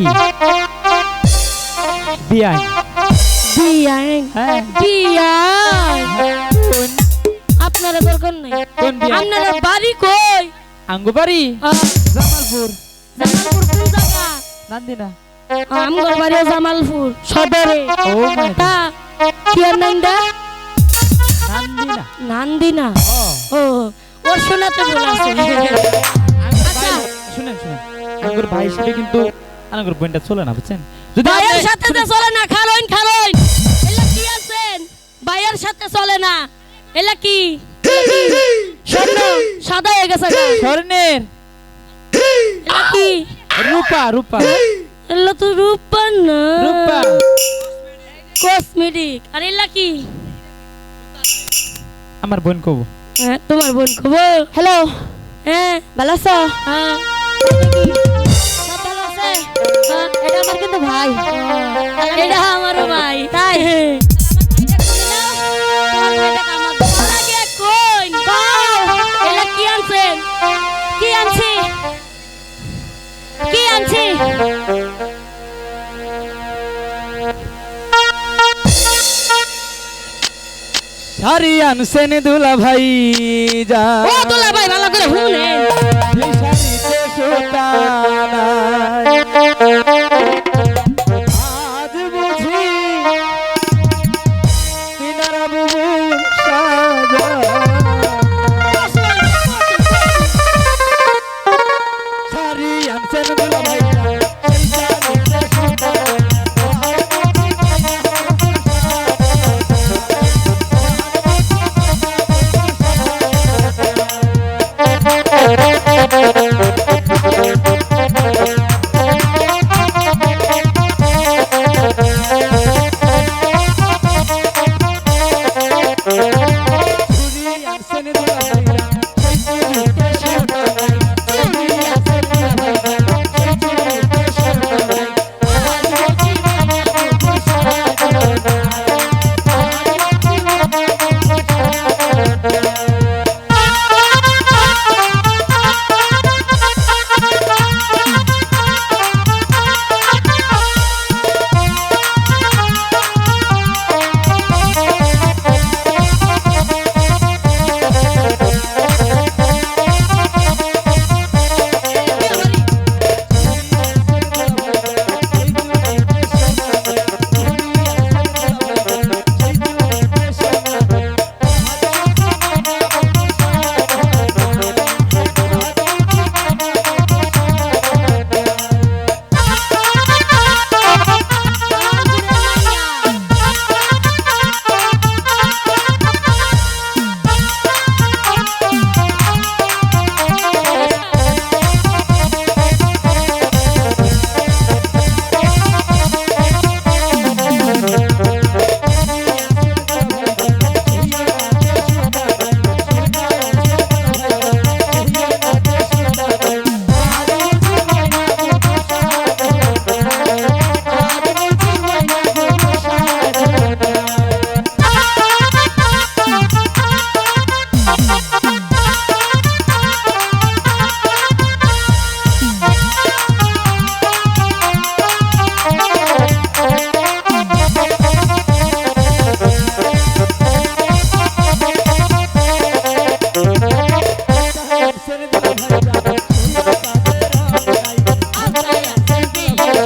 কি? বিয়াই। বিয়াং হ্যাঁ। বিয়াং কোন? আপনারা দরকার নাই। কোন বিয়াই? আপনারা বাড়ি কই? আঙ্গু বাড়ি জামালপুর। জামালপুর কোন জায়গা? নান্দিনা। আমগর বাড়ি জামালপুর সদরে। ও মাই তা কি আর নামটা নান্দিনা। নান্দিনা। ও। ওর শোনাতে বলেছে আচ্ছা। শুনেন শুনেন। আঙ্গুর ভাই হিসেবে কিন্তু আঙ্গুর বোনটা চলে না বুঝছেন? যদি ভাইয়ের সাথে তো চলে না খারইন খারইন এলা কি আছেন? ভাইয়ের সাথে চলে না। এলা কি? স্বর্ণ সাদা হয়ে গেছে গা। স্বর্ণের। এলা কি? রূপা রূপা। এলা তো রূপা না। রূপা। কসমেটিক আর এলা কি? আমার বোন কব। হ্যাঁ, তোমার বোন খবর হ্যালো। হ্যাঁ ভালো আছো? হ্যাঁ। শাড়ি আনছেন দুলা ভাই যা। ও দুলা ভাই ভালো করে শুনেন।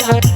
Thank you.